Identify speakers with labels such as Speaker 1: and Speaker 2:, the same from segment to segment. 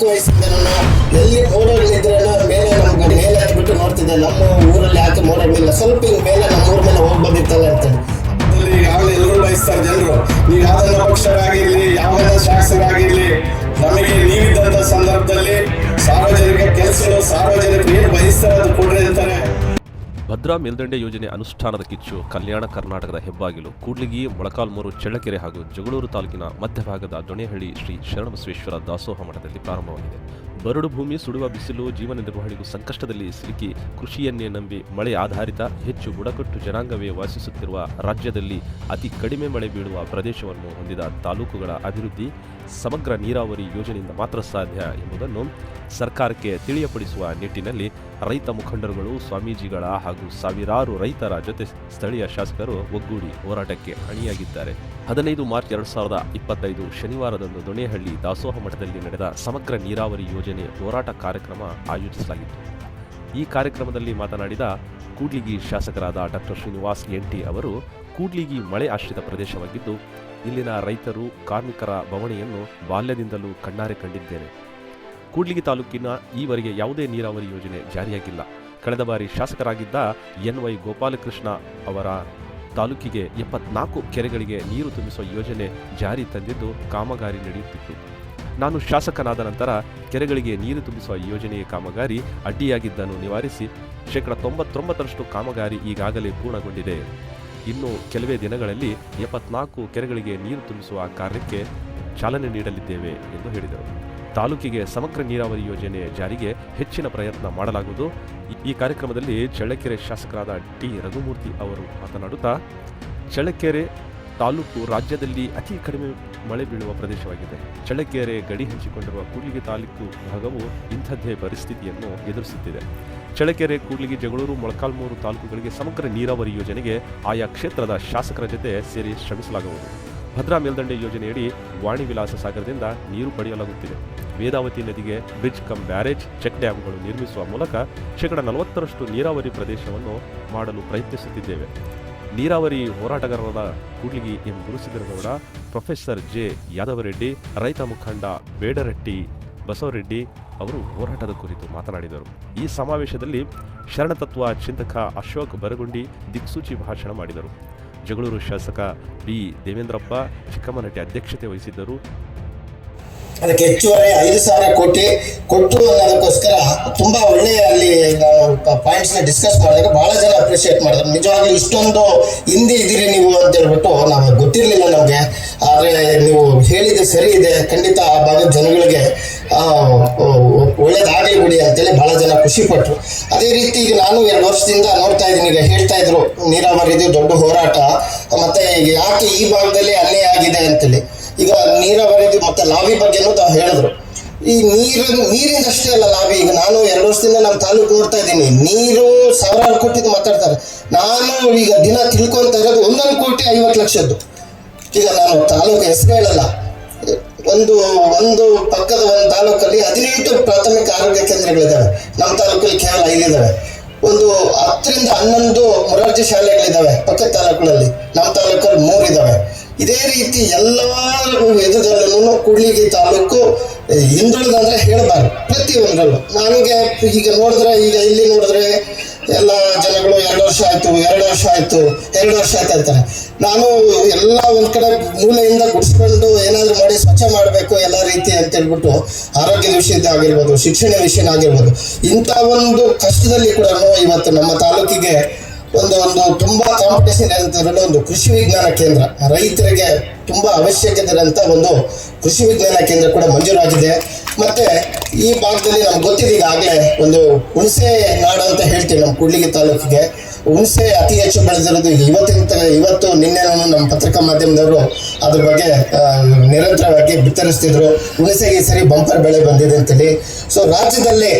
Speaker 1: ಚಿಕ್ಕ ವಯಸ್ಸಿಂದ ಎಲ್ಲಿ ಮೋಡಗಳಿದ್ರೆ ಮೇಲೆ ನಮ್ಗೆ ಮೇಲೆ ಹತ್ಬಿಟ್ಟು ನೋಡ್ತಿದ್ದೆ. ನಮ್ಮ ಊರಲ್ಲಿ ಯಾಕೆ ಮೋಡಗಳಿಲ್ಲ ಸ್ವಲ್ಪ ಹಿಂಗ್ ಮೇಲೆ ನಮ್ಮ ಊರ ಮೇಲೆ ಹೋಗಿ ಬಂದಿತ್ತಲ್ಲ ಅಂತೇಳಿ
Speaker 2: ಈಗಾಗಲೇ ಎಲ್ಲರೂ ಬಯಸ್ತಾರೆ ಜನರು. ನೀವು ಯಾವ್ದನ್ನ ಪಕ್ಷರಾಗಿರ್ಲಿ ಯಾವನ್ನ ಶಾಸಕರಾಗಿರ್ಲಿ, ನಮಗೆ ನೀವಿದ್ದಂತ ಸಂದರ್ಭದಲ್ಲಿ
Speaker 3: ಭದ್ರಾ ಮೇಲ್ದಂಡೆ ಯೋಜನೆ ಅನುಷ್ಠಾನದ ಕಿಚ್ಚು ಕಲ್ಯಾಣ ಕರ್ನಾಟಕದ ಹೆಬ್ಬಾಗಿಲು, ಕೂಡ್ಲಿಗಿ, ಮೊಳಕಾಲ್ಮೂರು, ಚಳ್ಳಕೆರೆ ಹಾಗೂ ಜಗಳೂರು ತಾಲೂಕಿನ ಮಧ್ಯಭಾಗದ ದೊಣೆಹಳ್ಳಿ ಶ್ರೀ ಶರಣಬಸವೇಶ್ವರ ದಾಸೋಹ ಮಠದಲ್ಲಿ ಪ್ರಾರಂಭವಾಗಿದೆ. ಬರಡು ಭೂಮಿ ಸುಡುವ ಬಿಸಿಲು ಜೀವನ ನಿರ್ವಹಣೆಗೂ ಸಂಕಷ್ಟದಲ್ಲಿ ಸಿಲುಕಿ ಕೃಷಿಯನ್ನೇ ನಂಬಿ ಮಳೆ ಆಧಾರಿತ ಹೆಚ್ಚು ಬುಡಕಟ್ಟು ಜನಾಂಗವೇ ವಾಸಿಸುತ್ತಿರುವ ರಾಜ್ಯದಲ್ಲಿ ಅತಿ ಕಡಿಮೆ ಮಳೆ ಬೀಳುವ ಪ್ರದೇಶವನ್ನು ಹೊಂದಿದ ತಾಲೂಕುಗಳ ಅಭಿವೃದ್ಧಿ, ಸಮಗ್ರ ನೀರಾವರಿ ಯೋಜನೆಯಿಂದ ಮಾತ್ರ ಸಾಧ್ಯ ಎಂಬುದನ್ನು ಸರ್ಕಾರಕ್ಕೆ ತಿಳಿಯಪಡಿಸುವ ನಿಟ್ಟಿನಲ್ಲಿ ರೈತ ಮುಖಂಡರುಗಳು, ಸ್ವಾಮೀಜಿಗಳ ಹಾಗೂ ಸಾವಿರಾರು ರೈತರ ಜೊತೆ ಸ್ಥಳೀಯ ಶಾಸಕರು ಒಗ್ಗೂಡಿ ಹೋರಾಟಕ್ಕೆ ಅಣಿಯಾಗಿದ್ದಾರೆ ಹದಿನೈದು ಮಾರ್ಚ್ ಎರಡು ಸಾವಿರದ ಇಪ್ಪತ್ತೈದು ಶನಿವಾರದಂದು ದೊಣೆಹಳ್ಳಿ ದಾಸೋಹ ಮಠದಲ್ಲಿ ನಡೆದ ಸಮಗ್ರ ನೀರಾವರಿ ಯೋಜನೆ ಹೋರಾಟ ಕಾರ್ಯಕ್ರಮ ಆಯೋಜಿಸಲಾಗಿತ್ತು. ಈ ಕಾರ್ಯಕ್ರಮದಲ್ಲಿ ಮಾತನಾಡಿದ ಕೂಡ್ಲಿಗಿ ಶಾಸಕರಾದ ಡಾಕ್ಟರ್ ಶ್ರೀನಿವಾಸ್ ಎಂಟಿ ಅವರು, ಕೂಡ್ಲಿಗಿ ಮಳೆ ಆಶ್ರಿತ ಪ್ರದೇಶವಾಗಿದ್ದು, ಇಲ್ಲಿನ ರೈತರು, ಕಾರ್ಮಿಕರ ಬವಣೆಯನ್ನು ಬಾಲ್ಯದಿಂದಲೂ ಕಣ್ಣಾರೆ ಕಂಡಿದ್ದೇನೆ. ಕೂಡ್ಲಿಗಿ ತಾಲೂಕಿನ ಈವರೆಗೆ ಯಾವುದೇ ನೀರಾವರಿ ಯೋಜನೆ ಜಾರಿಯಾಗಿಲ್ಲ. ಕಳೆದ ಬಾರಿ ಶಾಸಕರಾಗಿದ್ದ ಎನ್ ವೈ ಗೋಪಾಲಕೃಷ್ಣ ಅವರ ತಾಲೂಕಿಗೆ ಎಪ್ಪತ್ನಾಲ್ಕು ಕೆರೆಗಳಿಗೆ ನೀರು ತುಂಬಿಸುವ ಯೋಜನೆ ಜಾರಿ ತಂದಿದ್ದು ಕಾಮಗಾರಿ ನಡೆಯುತ್ತಿತ್ತು. ನಾನು ಶಾಸಕನಾದ ನಂತರ ಕೆರೆಗಳಿಗೆ ನೀರು ತುಂಬಿಸುವ ಯೋಜನೆಯ ಕಾಮಗಾರಿ ಅಡ್ಡಿಯಾಗಿದ್ದನ್ನು ನಿವಾರಿಸಿ ಶೇಕಡ ತೊಂಬತ್ತೊಂಬತ್ತರಷ್ಟು ಕಾಮಗಾರಿ ಈಗಾಗಲೇ ಪೂರ್ಣಗೊಂಡಿದೆ. ಇನ್ನು ಕೆಲವೇ ದಿನಗಳಲ್ಲಿ ಎಪ್ಪತ್ನಾಲ್ಕು ಕೆರೆಗಳಿಗೆ ನೀರು ತುಂಬಿಸುವ ಕಾರ್ಯಕ್ಕೆ ಚಾಲನೆ ನೀಡಲಿದ್ದೇವೆ ಎಂದು ಹೇಳಿದರು. ತಾಲೂಕಿಗೆ ಸಮಗ್ರ ನೀರಾವರಿ ಯೋಜನೆ ಜಾರಿಗೆ ಹೆಚ್ಚಿನ ಪ್ರಯತ್ನ ಮಾಡಲಾಗುವುದು. ಈ- ಕಾರ್ಯಕ್ರಮದಲ್ಲಿ ಚಳ್ಳಕೆರೆ ಶಾಸಕರಾದ ಟಿ. ರಘುಮೂರ್ತಿ ಅವರು ಮಾತನಾಡುತ್ತಾ, ಚಳ್ಳಕೆರೆ ತಾಲೂಕು ರಾಜ್ಯದಲ್ಲಿ ಅತಿ ಕಡಿಮೆ ಮಳೆ ಬೀಳುವ ಪ್ರದೇಶವಾಗಿದೆ. ಚಳ್ಳಕೆರೆ ಗಡಿ ಹಂಚಿಕೊಂಡಿರುವ ಕೂಡ್ಲಿಗಿ ತಾಲೂಕು ಭಾಗವು ಇಂಥದ್ದೇ ಪರಿಸ್ಥಿತಿಯನ್ನು ಎದುರಿಸುತ್ತಿದೆ. ಚಳ್ಳಕೆರೆ, ಕೂಡ್ಲಿಗಿ, ಜಗಳೂರು, ಮೊಳಕಾಲ್ಮೂರು ತಾಲೂಕುಗಳಿಗೆ ಸಮಗ್ರ ನೀರಾವರಿ ಯೋಜನೆಗೆ ಆಯಾ ಕ್ಷೇತ್ರದ ಶಾಸಕರ ಜೊತೆ ಸೇರಿ ಶ್ರಮಿಸಲಾಗುವುದು. ಭದ್ರಾ ಮೇಲ್ದಂಡೆ ಯೋಜನೆಯಡಿ ವಾಣಿ ವಿಲಾಸ ಸಾಗರದಿಂದ ನೀರು ಪಡೆಯಲಾಗುತ್ತಿದೆ. ವೇದಾವತಿ ನದಿಗೆ ಬ್ರಿಡ್ಜ್ ಕಮ್ ಬ್ಯಾರೇಜ್, ಚೆಕ್ ಡ್ಯಾಮ್ಗಳು ನಿರ್ಮಿಸುವ ಮೂಲಕ ಶೇಕಡ ನಲವತ್ತರಷ್ಟು ನೀರಾವರಿ ಪ್ರದೇಶವನ್ನು ಮಾಡಲು ಪ್ರಯತ್ನಿಸುತ್ತಿದ್ದೇವೆ. ನೀರಾವರಿ ಹೋರಾಟಗಾರರಾದ Kudligi M Gurusiddaragowda professor J Yadavareddy, ರೈತ ಮುಖಂಡ ಬೇಡರೆಡ್ಡಿ ಬಸವರೆಡ್ಡಿ ಅವರು ಹೋರಾಟದ ಕುರಿತು ಮಾತನಾಡಿದರು. ಈ ಸಮಾವೇಶದಲ್ಲಿ ಶರಣತತ್ವ ಚಿಂತಕ ಅಶೋಕ್ ಬರಗುಂಡಿ ದಿಕ್ಸೂಚಿ ಭಾಷಣ ಮಾಡಿದರು. ಜಗಳೂರು ಶಾಸಕ ಬಿ ದೇವೇಂದ್ರಪ್ಪ ಚಿಕ್ಕಮ್ಮನಟ್ಟಿ ಅಧ್ಯಕ್ಷತೆ ವಹಿಸಿದ್ದರು.
Speaker 1: ಅದಕ್ಕೆ ಹೆಚ್ಚುವರಿ ಐದು ಸಾವಿರ ಕೋಟಿ ಕೊಟ್ಟು ಅನ್ನೋದಕ್ಕೋಸ್ಕರ ತುಂಬಾ ಒಳ್ಳೆಯ ಅಲ್ಲಿ ಪಾಯಿಂಟ್ಸ್ ಡಿಸ್ಕಸ್ ಮಾಡಿದಾಗ ಬಹಳ ಜನ ಅಪ್ರಿಶಿಯೇಟ್ ಮಾಡಿದ್ರು. ನಿಜವಾಗ್ಲೂ ಇಷ್ಟೊಂದು ಹಿಂದೆ ಇದ್ದೀರಿ ನೀವು ಅಂತ ಹೇಳ್ಬಿಟ್ಟು ನಾವು ಗೊತ್ತಿರಲಿಲ್ಲ ನಮಗೆ. ಆದ್ರೆ ನೀವು ಹೇಳಿದ ಸರಿ ಇದೆ. ಖಂಡಿತ ಆ ಭಾಗದ ಜನಗಳಿಗೆ ಒಳ್ಳೇದಾಗ್ಲಿ ಬಿಡಿ ಅಂತೇಳಿ ಬಹಳ ಜನ ಖುಷಿ ಪಟ್ರು ಅದೇ ರೀತಿ ಈಗ ನಾನು ಎರಡು ವರ್ಷದಿಂದ ನೋಡ್ತಾ ಇದ್ದೀನಿ, ಈಗ ಹೇಳ್ತಾ ಇದ್ರು, ನೀರಾವರಿದು ದೊಡ್ಡ ಹೋರಾಟ, ಮತ್ತೆ ಯಾಕೆ ಈ ಭಾಗದಲ್ಲಿ ಅನ್ಯಾಯ ಆಗಿದೆ ಅಂತೇಳಿ. ಈಗ ನೀರಾವರಿದು ಮತ್ತೆ ಲಾಭಿ ಬಗ್ಗೆನೂ ತಾವು ಹೇಳಿದ್ರು. ಈ ನೀರು ನೀರಿಂದಷ್ಟೇ ಅಲ್ಲ ಲಾಭಿ ಈಗ ನಾನು ಎರಡು ವರ್ಷದಿಂದ ನಮ್ಮ ತಾಲೂಕು ನೋಡ್ತಾ ಇದ್ದೀನಿ. ನೀರು ಸಾವಿರಾರು ಕೋಟಿದು ಮಾತಾಡ್ತಾರೆ. ನಾನು ಈಗ ದಿನ ತಿಳ್ಕೊಂತ ಇರೋದು ಒಂದೊಂದು ಕೋಟಿ ಐವತ್ತು ಲಕ್ಷದ್ದು. ಈಗ ನಾನು ತಾಲೂಕು ಹೆಸರು ಹೇಳಲ್ಲ. ಒಂದು ಒಂದು ಪಕ್ಕದ ಒಂದು ತಾಲೂಕಲ್ಲಿ ಹದಿನೆಂಟು ಪ್ರಾಥಮಿಕ ಆರೋಗ್ಯ ಕೇಂದ್ರಗಳಿದ್ದಾವೆ. ನಮ್ಮ ತಾಲೂಕಲ್ಲಿ ಕೇವಲ ಐದಿದ್ದಾವೆ ಒಂದು ಹತ್ತರಿಂದ ಹನ್ನೊಂದು ಮೊರಾರ್ಜಿ ಶಾಲೆಗಳಿದ್ದಾವೆ ಪಕ್ಕದ ತಾಲೂಕುಗಳಲ್ಲಿ. ನಮ್ಮ ತಾಲೂಕಲ್ಲಿ ಮೂರಿದ್ದಾವೆ ಇದೇ ರೀತಿ ಎಲ್ಲ ವಿಧದಲ್ಲೂ ಕೂಡ್ಲಿಗಿ ತಾಲೂಕು ಹಿಂದುಳಿದಂದ್ರೆ ಹೇಳಬಾರ್ದು. ಪ್ರತಿಯೊಂದರಲ್ಲೂ. ನನಗೆ ಈಗ ನೋಡಿದ್ರೆ, ಈಗ ಇಲ್ಲಿ ನೋಡಿದ್ರೆ ಎಲ್ಲ ಜನಗಳು ಎರಡು ವರ್ಷ ಆಯ್ತು, ಎರಡು ವರ್ಷ ಆಯ್ತು, ಎರಡು ವರ್ಷ ಆಯ್ತು ಅಂತಾರೆ. ನಾನು ಎಲ್ಲ ಒಂದ್ ಕಡೆ ಮೂಲೆಯಿಂದ ಗುಡಿಸ್ಕೊಂಡು ಏನಾದ್ರು ಮಾಡಿ ಸ್ವಚ್ಛ ಮಾಡಬೇಕು ಎಲ್ಲ ರೀತಿ ಅಂತ ಹೇಳ್ಬಿಟ್ಟು ಆರೋಗ್ಯದ ವಿಷಯದ ಆಗಿರ್ಬೋದು ಶಿಕ್ಷಣ ವಿಷಯ ಆಗಿರ್ಬೋದು. ಇಂಥ ಒಂದು ಕಷ್ಟದಲ್ಲಿ ಕೂಡ ಇವತ್ತು ನಮ್ಮ ತಾಲೂಕಿಗೆ ಒಂದು ಒಂದು ತುಂಬಾ ಕಾಂಪಿಟೇಷನ್ ಇರುವಂತದ್ರಲ್ಲಿ ಒಂದು ಕೃಷಿ ವಿಜ್ಞಾನ ಕೇಂದ್ರ. ರೈತರಿಗೆ ತುಂಬಾ ಅವಶ್ಯಕತೆ ಇರೋಂಥ ಒಂದು ಕೃಷಿ ವಿಜ್ಞಾನ ಕೇಂದ್ರ ಕೂಡ ಮಂಜೂರಾಗಿದೆ. ಮತ್ತೆ ಈ ಭಾಗದಲ್ಲಿ ನಮ್ಗೆ ಗೊತ್ತಿದೆ ಈಗಾಗಲೇ ಒಂದು ಹುಣಸೆ ನಾಡು ಅಂತ ಹೇಳ್ತೀವಿ ನಮ್ಮ ಕೂಡ್ಲಿಗಿ ತಾಲೂಕಿಗೆ. ಹುಣಸೆ ಅತಿ ಹೆಚ್ಚು ಬೆಳೆದಿರೋದು ಇವತ್ತಿನ ಇವತ್ತು ನಿನ್ನೆ ನಮ್ಮ ಪತ್ರಿಕಾ ಮಾಧ್ಯಮದವರು ಅದ್ರ ಬಗ್ಗೆ ನಿರಂತರವಾಗಿ ಬಿತ್ತರಿಸ್ತಿದ್ರು. ಹುಣಸೆಗೆ ಸರಿ ಬಂಪರ್ ಬೆಳೆ ಬಂದಿದೆ ಅಂತೇಳಿ. ಸೊ ರಾಜ್ಯದಲ್ಲಿ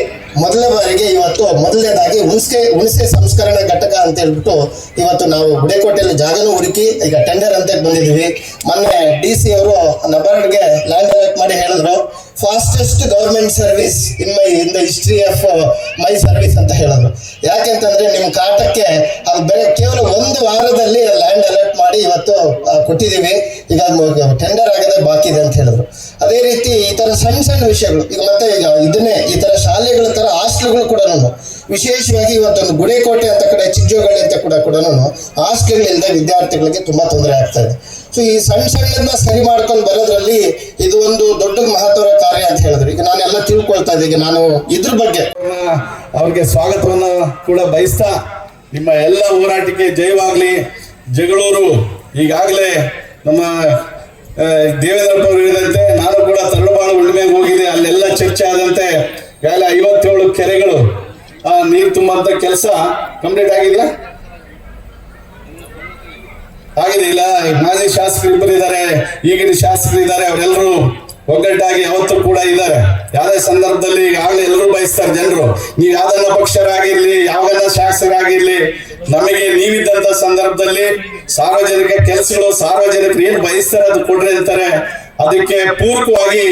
Speaker 1: ಮೊದಲ ಬಾರಿಗೆ ಇವತ್ತು ಮೊದಲನೇದಾಗಿ ಹುಣಸೆ ಹುಣಸೆ ಸಂಸ್ಕರಣಾ ಘಟಕ ಅಂತ ಹೇಳ್ಬಿಟ್ಟು ಇವತ್ತು ನಾವು ಗುಡೇಕೋಟೆಯಲ್ಲಿ ಜಾಗನೂ ಹುಡುಕಿ, ಈಗ ಟೆಂಡರ್ ಅಂತ ಬಂದಿದ್ದೀವಿ. ಮೊನ್ನೆ ಡಿ ಸಿ ಅವರು ನಬಾರ್ಡ್ಗೆ ಲ್ಯಾಂಡ್ ಅಲರ್ಟ್ ಮಾಡಿ ಹೇಳಿದ್ರು. Fastest government service in my in the history of my service ಅಂತ ಹೇಳೋದು. ಯಾಕೆಂತಂದ್ರೆ ನಿಮ್ಮ ಕಾಟಕ್ಕೆ ಅದು ಕೇವಲ ಒಂದು ವಾರದಲ್ಲಿ ಲ್ಯಾಂಡ್ ಅಲರ್ಟ್ ಮಾಡಿ ಇವತ್ತು ಕೊಟ್ಟಿದ್ದೀವಿ. ಈಗ ಟೆಂಡರ್ ಆಗದೆ, ಬಾಕಿ ಇದೆ ಅಂತ ಹೇಳಿದ್ರು ಅದೇ ರೀತಿ ಈ ತರ ಸಣ್ಣ ಸಣ್ಣ ವಿಷಯಗಳು, ಈಗ ಮತ್ತೆ ಈಗ ಇದನ್ನೇ, ಈ ತರ ಶಾಲೆಗಳ ತರ ಹಾಸ್ಟೆಲ್ಗಳು ಕೂಡ ವಿಶೇಷವಾಗಿ ಇವತ್ತೊಂದು ಗುಡೇಕೋಟೆ ಅಂತ ಕಡೆ ಚಿಜ್ಜೋಗಳಿ ಅಂತ ಕೂಡ ಕೂಡ ಹಾಸ್ಟೆಲ್ ಇಲ್ಲದೆ ವಿದ್ಯಾರ್ಥಿಗಳಿಗೆ ತುಂಬಾ ತೊಂದರೆ ಆಗ್ತಾ ಇದೆ. ಸೊ ಈ ಸಣ್ಣ ಸಣ್ಣದನ್ನ ಸರಿ ಮಾಡ್ಕೊಂಡು ಬರೋದ್ರಲ್ಲಿ ಇದು ಒಂದು ದೊಡ್ಡ ಮಹತ್ವದ ಕಾರ್ಯ ಅಂತ ಹೇಳಿದ್ರು. ಈಗ ನಾನೆಲ್ಲ ತಿಳ್ಕೊಳ್ತಾ ಇದ್ದೀನಿ ನಾನು ಇದ್ರ ಬಗ್ಗೆ.
Speaker 2: ಅವ್ರಿಗೆ ಸ್ವಾಗತವನ್ನು ಕೂಡ ಬಯಸ್ತಾ ನಿಮ್ಮ ಎಲ್ಲ ಹೋರಾಟಕ್ಕೆ ಜಯವಾಗ್ಲಿ. ಜಗಳೂರು ಈಗಾಗಲೇ ನಮ್ಮ ದೇವೇಂದ್ರಪ್ಪ ಹೇಳಿದಂತೆ ನಾನು ಕೂಡ ತರಳುಬಾಳು ಉಳ್ಮೆಗೆ ಹೋಗಿದೆ. ಅಲ್ಲೆಲ್ಲ ಚರ್ಚೆ ಆದಂತೆ ಈಗಾಗಲೇ ಐವತ್ತೇಳು ಕೆರೆಗಳು ನೀರು ತುಂಬಂತ ಕೆಲಸ ಕಂಪ್ಲೀಟ್ ಆಗಿಲ್ಲ ಆಗಿದೆ ಇಲ್ಲ ಮಾಜಿ ಶಾಸಕರು ಇಬ್ಬರು ಇದ್ದಾರೆ ಈಗಿನ ಶಾಸಕರು ಇದ್ದಾರೆ, ಅವರೆಲ್ಲರೂ ಒಗ್ಗಟ್ಟಾಗಿ ಯಾವತ್ತೂ ಕೂಡ ಇದ್ದಾರೆ. ಯಾವುದೇ ಸಂದರ್ಭದಲ್ಲಿ ಈಗಾಗಲೇ ಎಲ್ಲರೂ ಬಯಸ್ತಾರೆ ಜನರು. ನೀವು ಯಾವ್ದನ್ನ ಪಕ್ಷರಾಗಿರ್ಲಿ ಯಾವೆಲ್ಲ ಶಾಸಕರಾಗಿರ್ಲಿ, ನಮಗೆ ನೀವಿದ್ದಂತ ಸಂದರ್ಭದಲ್ಲಿ ಸಾರ್ವಜನಿಕ ಕೆಲಸಗಳು, ಸಾರ್ವಜನಿಕರು ಏನ್ ಬಯಸ್ತಾರೆ ಅದು ಕೊಡ್ರಿ ಅಂತಾರೆ. ಅದಕ್ಕೆ ಪೂರಕವಾಗಿ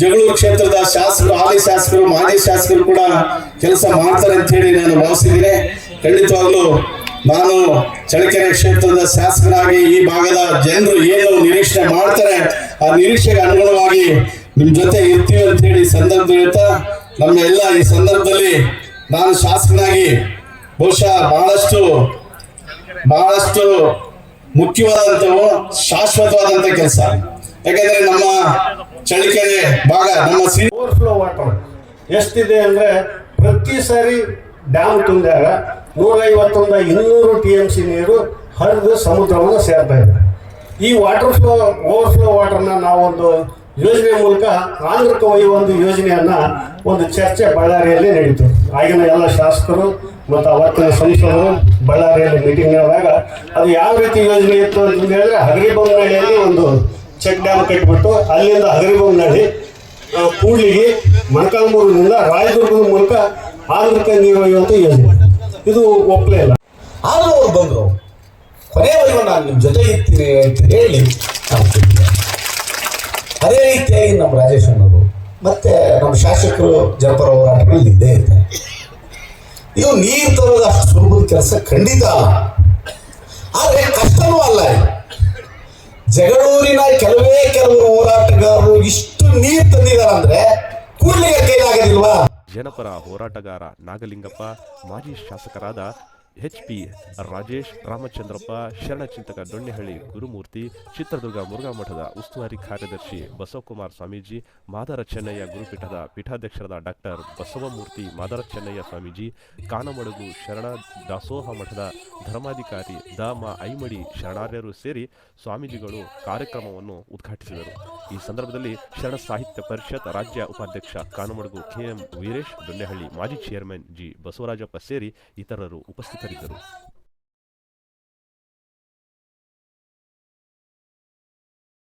Speaker 2: ಜಗಳೂರು ಕ್ಷೇತ್ರದ ಶಾಸಕರು, ಹಾಲಿ ಶಾಸಕರು, ಮಾಜಿ ಶಾಸಕರು ಕೂಡ ಕೆಲಸ ಮಾಡ್ತಾರೆ ಅಂತ ಹೇಳಿ ನಾನು ಭಾವಿಸಿದ್ದೀನಿ. ಖಂಡಿತವಾಗ್ಲೂ ನಾನು ಚಳ್ಳಕೆರೆ ಕ್ಷೇತ್ರದ ಶಾಸಕರಾಗಿ ಈ ಭಾಗದ ಜನರು ಏನು ನಿರೀಕ್ಷೆ ಮಾಡ್ತಾರೆ, ಆ ನಿರೀಕ್ಷೆಗೆ ಅನುಗುಣವಾಗಿ ನಿಮ್ಮ ಜೊತೆ ಇರ್ತೀವಿ ಅಂತ ಹೇಳಿ ಸಂದರ್ಭ ಹೇಳ್ತಾ ನಮ್ಮ ಎಲ್ಲ ಈ ಸಂದರ್ಭದಲ್ಲಿ ನಾನು ಶಾಸಕನಾಗಿ ಬಹುಶಃ ಬಹಳಷ್ಟು ಬಹಳಷ್ಟು ಮುಖ್ಯವಾದಂಥವು ಶಾಶ್ವತವಾದಂಥ ಕೆಲಸ. ಯಾಕಂದ್ರೆ ನಮ್ಮ ಚಳ್ಳಕೆರೆ ಭಾಗ, ನಮ್ಮ ಸಿ
Speaker 4: ಓವರ್ಫ್ಲೋ ವಾಟರ್ ಎಷ್ಟಿದೆ ಅಂದ್ರೆ ಪ್ರತಿ ಸಾರಿ ಡ್ಯಾಮ್ ತುಂಬಿದಾಗ ನೂರೈವತ್ತೊಂದ ಇನ್ನೂರು ಟಿ ಎಂ ಸಿ ನೀರು ಹರಿದು ಸಮುದ್ರವನ್ನು ಸೇರ್ತಾ ಇದೆ ಈ ವಾಟರ್ ಫ್ಲೋ ಓವರ್ಫ್ಲೋ ವಾಟರ್ನ ನಾವೊಂದು ಯೋಜನೆ ಮೂಲಕ ಆಂಧ್ರಕ್ಕೆ ಒಯ್ಯುವ ಒಂದು ಯೋಜನೆಯನ್ನ ಒಂದು ಚರ್ಚೆ ಬಳ್ಳಾರಿಯಲ್ಲಿ ನಡೀತು. ಆಗಿನ ಎಲ್ಲ ಶಾಸಕರು ಮತ್ತು ಅವತ್ತಿನ ಸಂಸದರು ಬಳ್ಳಾರಿಯಲ್ಲಿ ಮೀಟಿಂಗ್ ನಡೆದಾಗ ಅದು ಯಾವ ರೀತಿ ಯೋಜನೆ ಇತ್ತು ಅಂತ ಹೇಳಿದ್ರೆ ಹಗರಿಬೊಮ್ಮನಹಳ್ಳಿಯಲ್ಲಿ ಒಂದು ಚೆಕ್ ಡ್ಯಾಮ್ ಕಟ್ಟಿಬಿಟ್ಟು ಅಲ್ಲಿಂದ ಹಗರಿಬೊಮ್ಮನಹಳ್ಳಿ ಕೂಡಲಿಗೆ ಮೊಳಕಾಲ್ಮೂರಿನಿಂದ ರಾಯದುರ್ಗದ ಮೂಲಕ ಆಂಧ್ರಕ್ಕೆ ನೀರು ಒಯ್ಯುವಂಥ ಯೋಜನೆ. ಇದು ಒಪ್ಪಲೇ ಇಲ್ಲ.
Speaker 5: ಆದರೂ ಅವ್ರು ಬಂದರು. ಕೊನೆಯವರೆಗೂ ನಾನು ನಿಮ್ಮ ಜೊತೆ ಇರ್ತೀನಿ ಅಂತ ಹೇಳಿ ಅದೇ ರೀತಿಯಾಗಿ ನಮ್ಮ ರಾಜೇಶ್ ಅನ್ನೋರು ಮತ್ತೆ ನಮ್ಮ ಶಾಸಕರು ಜನಪರ ಹೋರಾಟಗಳಲ್ಲಿ ಇದ್ದೇ ಇರ್ತಾರೆ ಇದು ನೀರು ತರೋದು ಅಷ್ಟು ಸುಲಭದ ಕೆಲಸ ಖಂಡಿತ. ಅಲ್ಲ ಆದರೆ ಕಷ್ಟನೂ ಅಲ್ಲ ಜಗಳೂರಿನ ಕೆಲವೇ ಕೆಲವರು ಹೋರಾಟಗಾರರು ಇಷ್ಟು ನೀರು ತಂದಿದ್ದಾರೆ ಅಂದ್ರೆ ಕೂಡಲಿಗೆ ಕೈಲಾಗೋದಿಲ್ವಾ
Speaker 3: ಜನಪರ ಹೋರಾಟಗಾರ ನಾಗಲಿಂಗಪ್ಪ ಮಾಜಿ ಶಾಸಕರಾದ ಎಚ್ ಪಿ ರಾಜೇಶ್, ರಾಮಚಂದ್ರಪ್ಪ, ಶರಣಚಿಂತಕ ದೊಣ್ಣೆಹಳ್ಳಿ, ಗುರುಮೂರ್ತಿ, ಚಿತ್ರದುರ್ಗ ಮುರುಘಾ ಮಠದ ಉಸ್ತುವಾರಿ ಕಾರ್ಯದರ್ಶಿ ಬಸವಕುಮಾರ್ ಸ್ವಾಮೀಜಿ, ಮಾದರ ಚೆನ್ನಯ್ಯ ಗುರುಪೀಠದ ಪೀಠಾಧ್ಯಕ್ಷರಾದ ಡಾಕ್ಟರ್ ಬಸವಮೂರ್ತಿ, ಮಾದರ ಚೆನ್ನಯ್ಯ ಸ್ವಾಮೀಜಿ, ಕಾನಮಡುಗು ಶರಣ ದಾಸೋಹ ಮಠದ ಧರ್ಮಾಧಿಕಾರಿ ದಾಮ ಐಮಡಿ ಶರಣಾರ್ಯರು ಸೇರಿ ಸ್ವಾಮೀಜಿಗಳು ಕಾರ್ಯಕ್ರಮವನ್ನು ಉದ್ಘಾಟಿಸಿದರು. ಈ ಸಂದರ್ಭದಲ್ಲಿ ಶರಣ ಸಾಹಿತ್ಯ ಪರಿಷತ್ ರಾಜ್ಯ ಉಪಾಧ್ಯಕ್ಷ ಕಾನಮಡುಗು ಕೆಎಂ ವೀರೇಶ್, ದೊಣ್ಣೆಹಳ್ಳಿ ಮಾಜಿ ಚೇರ್ಮನ್ ಜಿ ಬಸವರಾಜಪ್ಪ ಸೇರಿ ಇತರರು ಉಪಸ್ಥಿತರಿದ್ದರು. caricature.